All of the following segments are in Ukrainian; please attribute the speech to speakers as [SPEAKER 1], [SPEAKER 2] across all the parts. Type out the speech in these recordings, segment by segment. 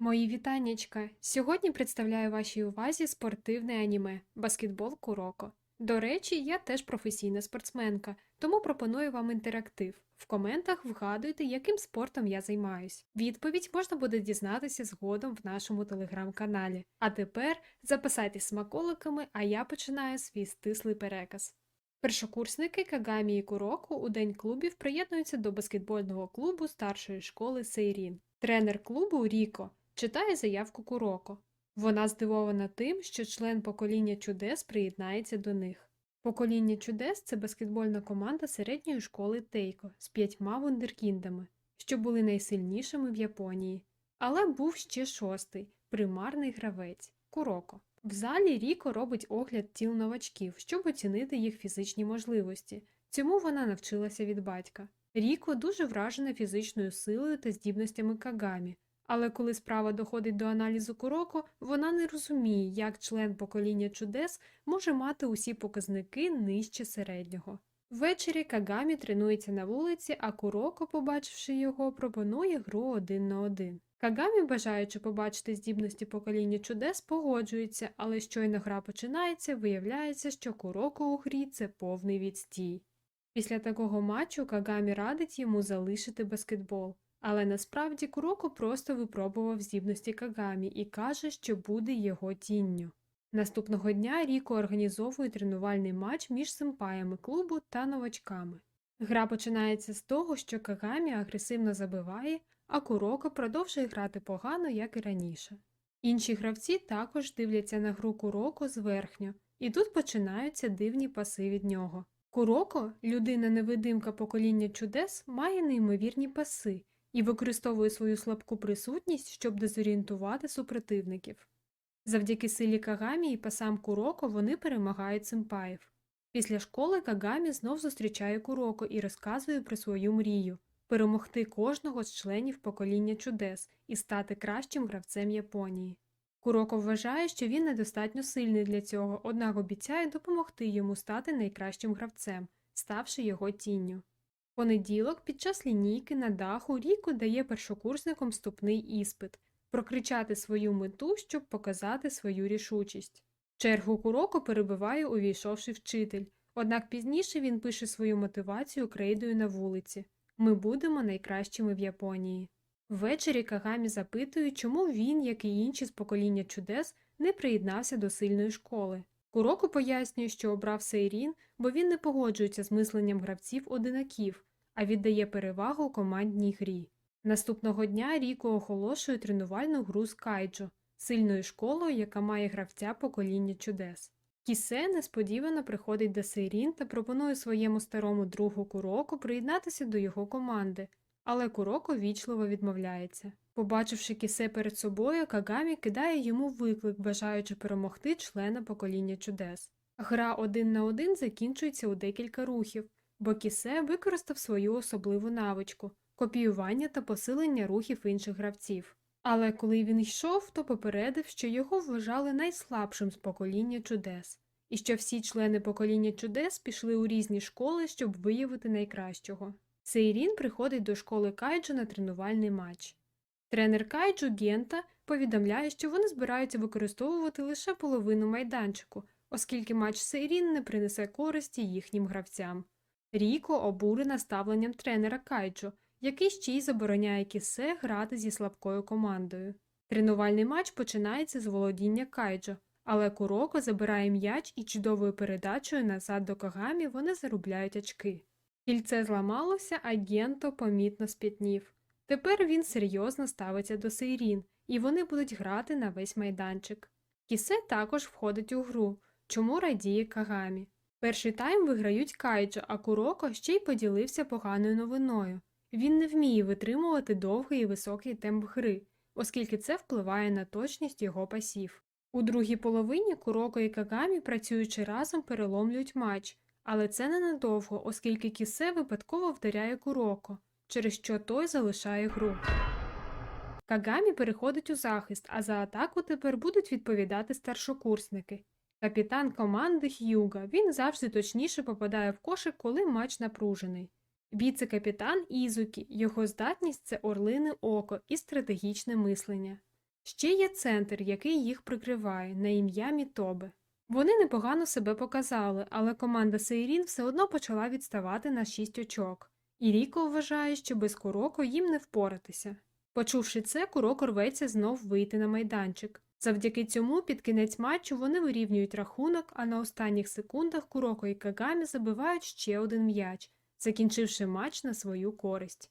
[SPEAKER 1] Мої вітаннячка! Сьогодні представляю вашій увазі спортивне аніме Баскетбол Куроко. До речі, я теж професійна спортсменка, тому пропоную вам інтерактив. В коментах вгадуйте, яким спортом я займаюсь. Відповідь можна буде дізнатися згодом в нашому телеграм-каналі. А тепер записайтесь смаколиками, а я починаю свій стислий переказ. Першокурсники Кагамі і Куроко у день клубів приєднуються до баскетбольного клубу старшої школи Сейрін. Тренер клубу Ріко читає заявку Куроко. Вона здивована тим, що член покоління чудес приєднається до них. Покоління чудес це баскетбольна команда середньої школи Тейко з п'ятьма вундеркіндами, що були найсильнішими в Японії. Але був ще шостий примарний гравець Куроко. В залі Ріко робить огляд тіл новачків, щоб оцінити їх фізичні можливості. Цьому вона навчилася від батька. Ріко дуже вражена фізичною силою та здібностями Кагамі, але коли справа доходить до аналізу Куроко, вона не розуміє, як член покоління чудес може мати усі показники нижче середнього. Ввечері Кагамі тренується на вулиці, а Куроко, побачивши його, пропонує гру один на один. Кагамі, бажаючи побачити здібності покоління чудес, погоджується, але щойно гра починається, виявляється, що Куроко у грі це повний відстій. Після такого матчу Кагамі радить йому залишити баскетбол. Але насправді Куроко просто випробував здібності Кагамі і каже, що буде його тінню. Наступного дня Ріко організовує тренувальний матч між симпаями клубу та новачками. Гра починається з того, що Кагамі агресивно забиває, а Куроко продовжує грати погано, як і раніше. Інші гравці також дивляться на гру Куроко зверхньо, і тут починаються дивні паси від нього. Куроко, людина-невидимка покоління чудес, має неймовірні паси і використовує свою слабку присутність, щоб дезорієнтувати супротивників. Завдяки силі Кагамі і пасам Куроко вони перемагають симпаїв. Після школи Кагамі знов зустрічає Куроко і розказує про свою мрію перемогти кожного з членів покоління чудес і стати кращим гравцем Японії. Куроко вважає, що він недостатньо сильний для цього, однак обіцяє допомогти йому стати найкращим гравцем, ставши його тінню. Понеділок під час лінійки на даху Ріко дає першокурсникам вступний іспит прокричати свою мету, щоб показати свою рішучість. Чергу Куроко перебиває увійшовши вчитель, однак пізніше він пише свою мотивацію крейдою на вулиці Ми будемо найкращими в Японії. Ввечері Кагамі запитує, чому він, як і інші з покоління чудес, не приєднався до сильної школи. Куроко пояснює, що обрав Сейрін, бо він не погоджується з мисленням гравців одинаків, а віддає перевагу командній грі. Наступного дня Ріко оголошує тренувальну гру з Кайджо, сильною школою, яка має гравця покоління чудес. Кісе несподівано приходить до Сейрін та пропонує своєму старому другу Куроко приєднатися до його команди, але Куроко вічливо відмовляється. Побачивши кісе перед собою, Кагамі кидає йому виклик, бажаючи перемогти члена покоління чудес. Гра один на один закінчується у декілька рухів, бо кісе використав свою особливу навичку копіювання та посилення рухів інших гравців. Але коли він йшов, то попередив, що його вважали найслабшим з покоління чудес, і що всі члени покоління чудес пішли у різні школи, щоб виявити найкращого. Сейрін приходить до школи Кайджу на тренувальний матч. Тренер Кайджу Гента повідомляє, що вони збираються використовувати лише половину майданчику, оскільки матч Сейрін не принесе користі їхнім гравцям. Ріко обурена ставленням тренера Кайджу, який ще й забороняє кісе грати зі слабкою командою. Тренувальний матч починається з володіння Кайджо, але Куроко забирає м'яч і чудовою передачею назад до Кагамі вони заробляють очки. Кільце зламалося, а Генто помітно спітнів. Тепер він серйозно ставиться до Сейрін, і вони будуть грати на весь майданчик. Кісе також входить у гру, чому радіє Кагамі. Перший тайм виграють Кайджо, а Куроко ще й поділився поганою новиною. Він не вміє витримувати довгий і високий темп гри, оскільки це впливає на точність його пасів. У другій половині Куроко і Кагамі, працюючи разом, переломлюють матч, але це ненадовго, оскільки кісе випадково вдаряє Куроко, через що той залишає гру. Кагамі переходить у захист, а за атаку тепер будуть відповідати старшокурсники. Капітан команди Х'юга, він завжди точніше попадає в кошик, коли матч напружений. Віце-капітан Ізукі, його здатність це орлине око і стратегічне мислення. Ще є центр, який їх прикриває, на ім'я Мітобе. Вони непогано себе показали, але команда Сейрін все одно почала відставати на 6 очок. І Ріко вважає, що без Куроко їм не впоратися. Почувши це, Куроко рветься знов вийти на майданчик. Завдяки цьому під кінець матчу вони вирівнюють рахунок, а на останніх секундах Куроко і Кагамі забивають ще один м'яч, закінчивши матч на свою користь.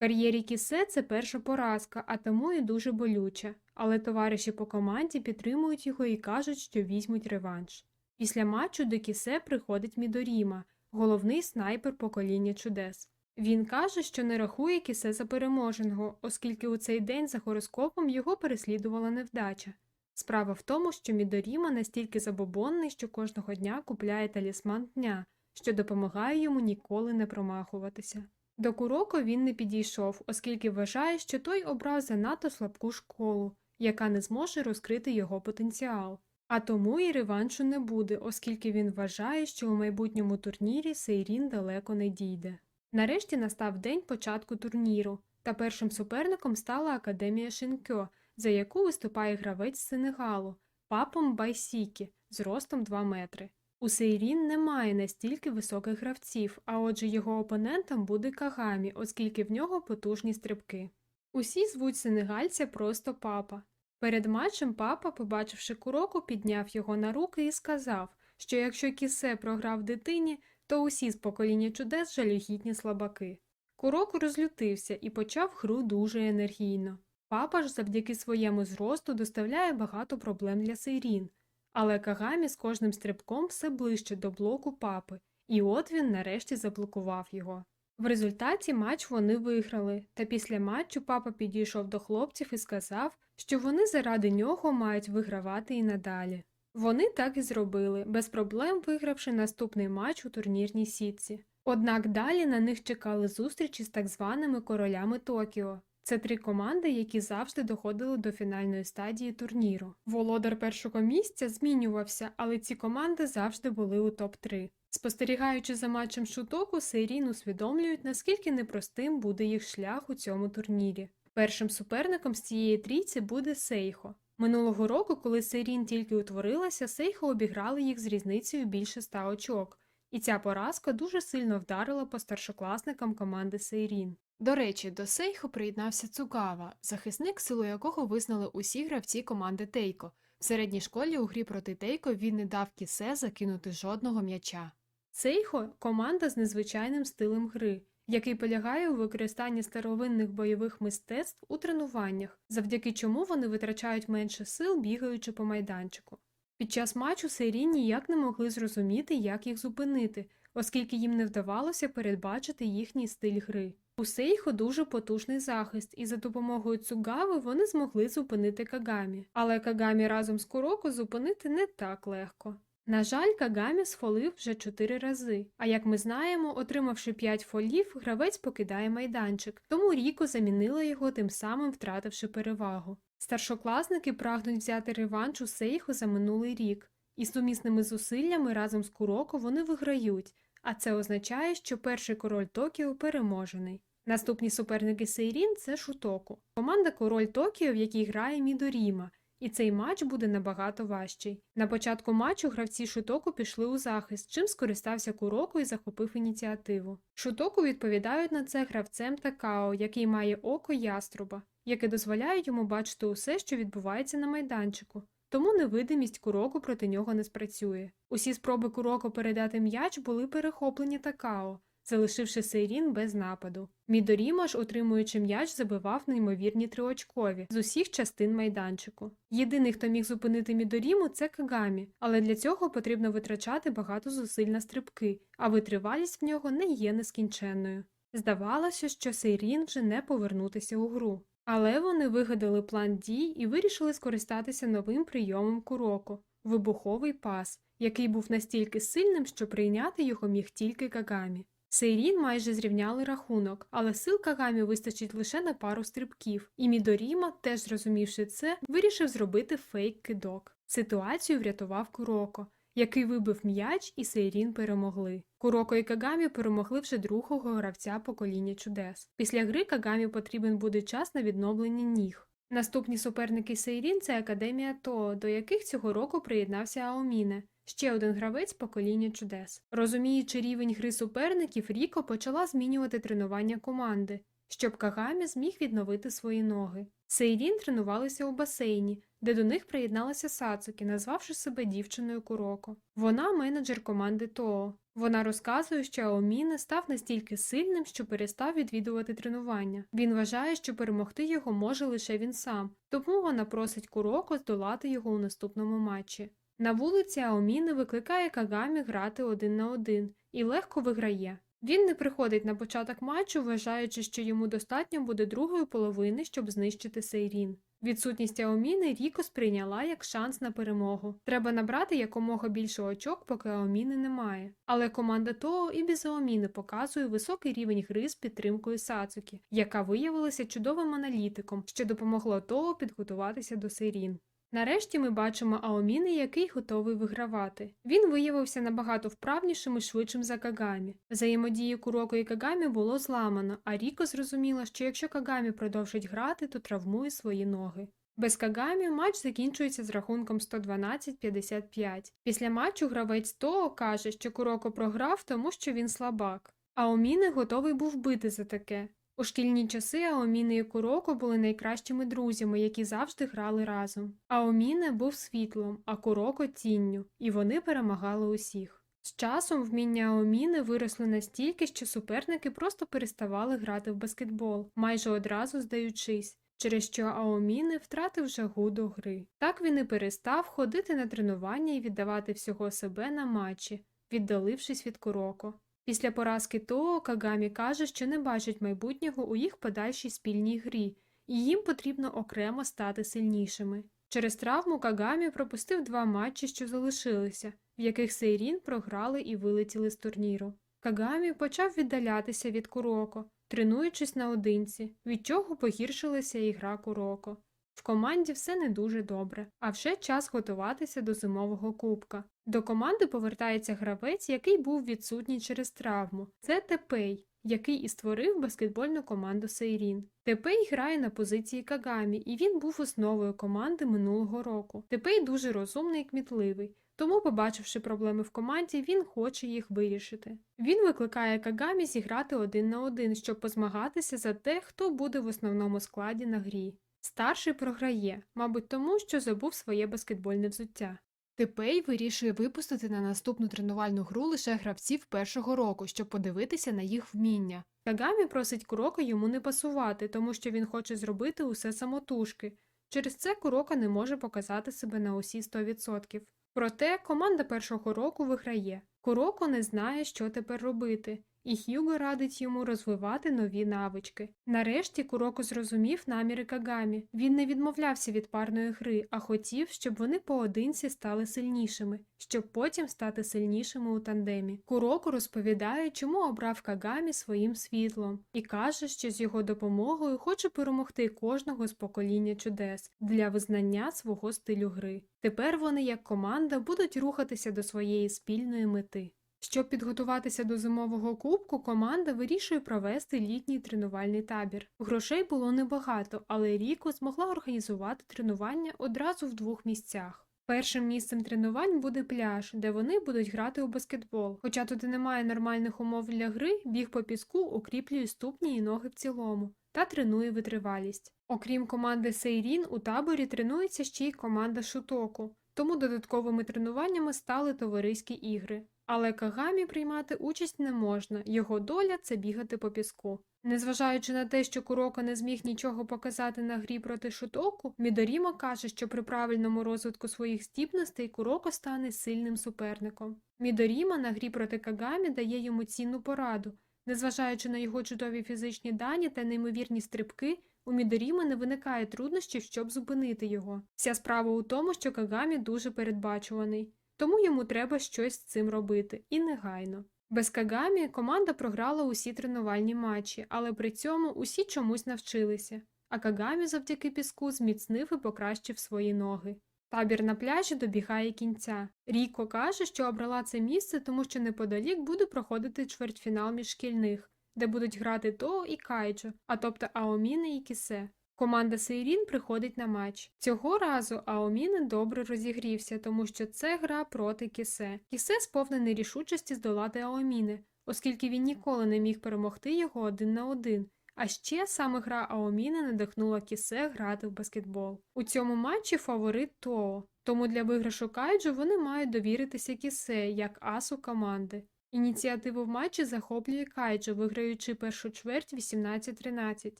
[SPEAKER 1] Кар'єрі Кісе це перша поразка, а тому і дуже болюча, але товариші по команді підтримують його і кажуть, що візьмуть реванш. Після матчу до Кісе приходить Мідоріма, головний снайпер покоління чудес. Він каже, що не рахує Кісе за переможеного, оскільки у цей день за гороскопом його переслідувала невдача. Справа в тому, що Мідоріма настільки забобонний, що кожного дня купляє талісман дня, що допомагає йому ніколи не промахуватися. До Куроко він не підійшов, оскільки вважає, що той обрав занадто слабку школу, яка не зможе розкрити його потенціал. А тому і реваншу не буде, оскільки він вважає, що у майбутньому турнірі Сейрін далеко не дійде. Нарешті настав день початку турніру, та першим суперником стала Академія Шинкьо, за яку виступає гравець Сенегалу, папом Байсікі з ростом 2 метри. У Сейрін немає настільки високих гравців, а отже його опонентом буде Кагамі, оскільки в нього потужні стрибки. Усі звуть сенегальця просто папа. Перед матчем папа, побачивши куроку, підняв його на руки і сказав, що якщо кісе програв дитині, то усі з покоління чудес жалюгідні слабаки. Куроку розлютився і почав гру дуже енергійно. Папа ж завдяки своєму зросту доставляє багато проблем для Сейрін, але Кагамі з кожним стрибком все ближче до блоку папи, і от він нарешті заблокував його. В результаті матч вони виграли, та після матчу папа підійшов до хлопців і сказав, що вони заради нього мають вигравати і надалі. Вони так і зробили, без проблем вигравши наступний матч у турнірній сітці. Однак далі на них чекали зустрічі з так званими королями Токіо. Це три команди, які завжди доходили до фінальної стадії турніру. Володар першого місця змінювався, але ці команди завжди були у топ-3. Спостерігаючи за матчем Шутоку, Сейрін усвідомлюють, наскільки непростим буде їх шлях у цьому турнірі. Першим суперником з цієї трійці буде Сейхо. Минулого року, коли Сейрін тільки утворилася, Сейхо обіграли їх з різницею більше ста очок, і ця поразка дуже сильно вдарила по старшокласникам команди Сейрін. До речі, до Сейхо приєднався Цугава, захисник, силу якого визнали усі гравці команди Тейко. В середній школі у грі проти Тейко він не дав кісе закинути жодного м'яча. Сейхо команда з незвичайним стилем гри, який полягає у використанні старовинних бойових мистецтв у тренуваннях, завдяки чому вони витрачають менше сил, бігаючи по майданчику. Під час матчу Сейрі ніяк не могли зрозуміти, як їх зупинити, оскільки їм не вдавалося передбачити їхній стиль гри. У Сейхо дуже потужний захист, і за допомогою Цугави вони змогли зупинити Кагамі. Але Кагамі разом з Куроко зупинити не так легко. На жаль, Кагамі сфолив вже чотири рази, а як ми знаємо, отримавши п'ять фолів, гравець покидає майданчик, тому Ріко замінила його, тим самим втративши перевагу. Старшокласники прагнуть взяти реванш у Сейхо за минулий рік, і сумісними зусиллями разом з Куроко вони виграють, а це означає, що перший король Токіо переможений. Наступні суперники Сейрін це Шутоку. Команда Король Токіо, в якій грає Мідоріма, і цей матч буде набагато важчий. На початку матчу гравці Шутоку пішли у захист, чим скористався Куроко і захопив ініціативу. Шутоку відповідають на це гравцем Такао, який має око яструба, яке дозволяє йому бачити усе, що відбувається на майданчику. Тому невидимість Куроко проти нього не спрацює. Усі спроби Куроко передати м'яч були перехоплені Такао, залишивши Сейрін без нападу. Мідоріма ж, отримуючи м'яч, забивав неймовірні триочкові з усіх частин майданчику. Єдиний, хто міг зупинити Мідоріму, це Кагамі, але для цього потрібно витрачати багато зусиль на стрибки, а витривалість в нього не є нескінченною. Здавалося, що Сейрін вже не повернутися у гру. Але вони вигадали план дій і вирішили скористатися новим прийомом Куроко вибуховий пас, який був настільки сильним, що прийняти його міг тільки Кагамі. Сейрін майже зрівняли рахунок, але сил Кагамі вистачить лише на пару стрибків, і Мідоріма, теж зрозумівши це, вирішив зробити фейк-кидок. Ситуацію врятував Куроко, який вибив м'яч, і Сейрін перемогли. Куроко і Кагамі перемогли вже другого гравця покоління чудес. Після гри Кагамі потрібен буде час на відновлення ніг. Наступні суперники Сейрін це Академія Тоо, до яких цього року приєднався Аоміне, ще один гравець покоління чудес. Розуміючи рівень гри суперників, Ріко почала змінювати тренування команди, щоб Кагамі зміг відновити свої ноги. Сейрін тренувалися у басейні, де до них приєдналася Сацукі, назвавши себе дівчиною Куроко. Вона менеджер команди Тоо. Вона розказує, що Аоміне став настільки сильним, що перестав відвідувати тренування. Він вважає, що перемогти його може лише він сам, тому вона просить Куроко здолати його у наступному матчі. На вулиці Аоміне викликає Кагамі грати один на один і легко виграє. Він не приходить на початок матчу, вважаючи, що йому достатньо буде другої половини, щоб знищити Сейрін. Відсутність Аоміни Ріко сприйняла як шанс на перемогу. Треба набрати якомога більше очок, поки Аоміни немає. Але команда Тоо і без Аоміни показує високий рівень гри з підтримкою Сацукі, яка виявилася чудовим аналітиком, що допомогло Тоо підготуватися до Сейрін. Нарешті ми бачимо Аоміни, який готовий вигравати. Він виявився набагато вправнішим і швидшим за Кагамі. Взаємодії Куроко і Кагамі було зламано, а Ріко зрозуміла, що якщо Кагамі продовжить грати, то травмує свої ноги. Без Кагамі матч закінчується з рахунком 112-55. Після матчу гравець Тоо каже, що Куроко програв, тому що він слабак. Аоміни готовий був бити за таке. У шкільні часи Аоміне і Куроко були найкращими друзями, які завжди грали разом. Аоміне був світлом, а Куроко тінню, і вони перемагали усіх. З часом вміння Аоміни виросли настільки, що суперники просто переставали грати в баскетбол, майже одразу здаючись, через що Аоміни втратив жагу до гри. Так він і перестав ходити на тренування і віддавати всього себе на матчі, віддалившись від Куроко. Після поразки Тоо Кагамі каже, що не бачить майбутнього у їх подальшій спільній грі, і їм потрібно окремо стати сильнішими. Через травму Кагамі пропустив два матчі, що залишилися, в яких Сейрін програли і вилетіли з турніру. Кагамі почав віддалятися від Куроко, тренуючись наодинці, від чого погіршилася і гра Куроко. В команді все не дуже добре, а вже час готуватися до зимового кубка. До команди повертається гравець, який був відсутній через травму. Це Тепей, який і створив баскетбольну команду Сейрін. Тепей грає на позиції Кагамі, і він був основою команди минулого року. Тепей дуже розумний і кмітливий. Тому, побачивши проблеми в команді, він хоче їх вирішити. Він викликає Кагамі зіграти один на один, щоб позмагатися за те, хто буде в основному складі на грі. Старший програє, мабуть, тому що забув своє баскетбольне взуття.
[SPEAKER 2] Тепей вирішує випустити на наступну тренувальну гру лише гравців першого року, щоб подивитися на їх вміння.
[SPEAKER 1] Кагамі просить Куроко йому не пасувати, тому що він хоче зробити усе самотужки. Через це Куроко не може показати себе на усі 100%. Проте команда першого року виграє. Куроко не знає, що тепер робити, і Х'юго радить йому розвивати нові навички. Нарешті Куроко зрозумів наміри Кагамі. Він не відмовлявся від парної гри, а хотів, щоб вони поодинці стали сильнішими, щоб потім стати сильнішими у тандемі. Куроко розповідає, чому обрав Кагамі своїм світлом, і каже, що з його допомогою хоче перемогти кожного з покоління чудес для визнання свого стилю гри. Тепер вони, як команда, будуть рухатися до своєї спільної мети. Щоб підготуватися до зимового кубку, команда вирішує провести літній тренувальний табір. Грошей було небагато, але Ріко змогла організувати тренування одразу в двох місцях. Першим місцем тренувань буде пляж, де вони будуть грати у баскетбол. Хоча тут і немає нормальних умов для гри, біг по піску укріплює ступні і ноги в цілому та тренує витривалість. Окрім команди Сейрін, у таборі тренується ще й команда Шутоку, тому додатковими тренуваннями стали товариські ігри. Але Кагамі приймати участь не можна, його доля це бігати по піску. Незважаючи на те, що Куроко не зміг нічого показати на грі проти Шутоку, Мідоріма каже, що при правильному розвитку своїх здібностей Куроко стане сильним суперником. Мідоріма на грі проти Кагамі дає йому цінну пораду. Незважаючи на його чудові фізичні дані та неймовірні стрибки, у Мідоріма не виникає труднощів, щоб зупинити його. Вся справа у тому, що Кагамі дуже передбачуваний. Тому йому треба щось з цим робити, і негайно. Без Кагамі команда програла усі тренувальні матчі, але при цьому усі чомусь навчилися. А Кагамі завдяки піску зміцнив і покращив свої ноги. Табір на пляжі добігає кінця. Ріко каже, що обрала це місце, тому що неподалік буде проходити чвертьфінал міжшкільних, де будуть грати Тоо і Кайджо, а тобто Аоміне і Кісе. Команда Сейрін приходить на матч. Цього разу Аоміне добре розігрівся, тому що це гра проти Кісе. Кісе сповнений рішучості здолати Аоміне, оскільки він ніколи не міг перемогти його один на один. А ще саме гра Аоміни надихнула Кісе грати в баскетбол. У цьому матчі фаворит Тоо, тому для виграшу Кайджу вони мають довіритися Кісе як асу команди. Ініціативу в матчі захоплює Кайджо, виграючи першу чверть 18-13.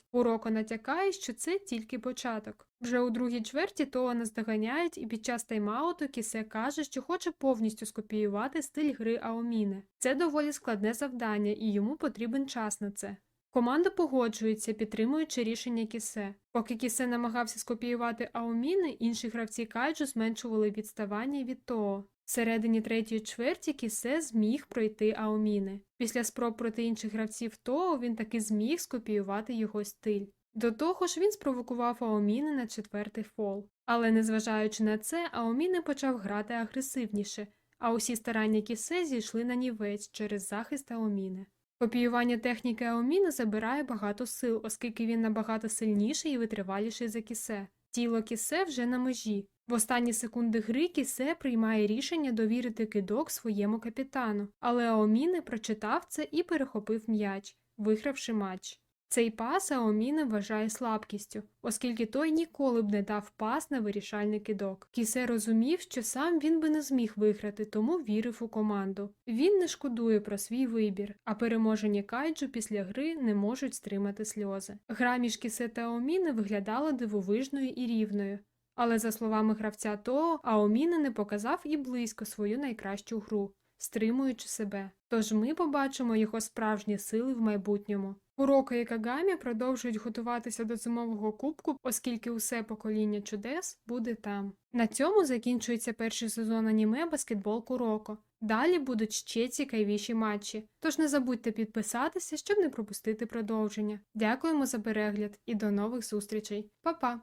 [SPEAKER 1] Уроко натякає, що це тільки початок. Вже у другій чверті Тоа наздоганяють, і під час тайм-ауту Кісе каже, що хоче повністю скопіювати стиль гри Аоміне. Це доволі складне завдання, і йому потрібен час на це. Команда погоджується, підтримуючи рішення Кісе. Поки Кісе намагався скопіювати Аоміни, інші гравці Кайджу зменшували відставання від Тоо. Всередині третьої чверті Кісе зміг пройти Аоміни. Після спроб проти інших гравців Тоо він таки зміг скопіювати його стиль. До того ж, він спровокував Аоміни на четвертий фол. Але незважаючи на це, Аоміни почав грати агресивніше, а усі старання Кісе зійшли на нівець через захист Аоміни. Копіювання техніки Аоміни забирає багато сил, оскільки він набагато сильніший і витриваліший за кісе. Тіло кісе вже на межі. В останні секунди гри кісе приймає рішення довірити кидок своєму капітану, але Аоміне прочитав це і перехопив м'яч, вигравши матч. Цей пас Аоміне вважає слабкістю, оскільки той ніколи б не дав пас на вирішальний кидок. Кісе розумів, що сам він би не зміг виграти, тому вірив у команду. Він не шкодує про свій вибір, а переможені кайджу після гри не можуть стримати сльози. Гра між Кісе та Аоміне виглядала дивовижною і рівною. Але, за словами гравця Тоо, Аоміне не показав і близько свою найкращу гру, стримуючи себе. Тож ми побачимо його справжні сили в майбутньому. Уроки Кагамі продовжують готуватися до зимового кубку, оскільки усе покоління чудес буде там. На цьому закінчується перший сезон аніме Баскетбол Куроко. Далі будуть ще цікавіші матчі. Тож не забудьте підписатися, щоб не пропустити продовження. Дякуємо за перегляд і до нових зустрічей. Па-па!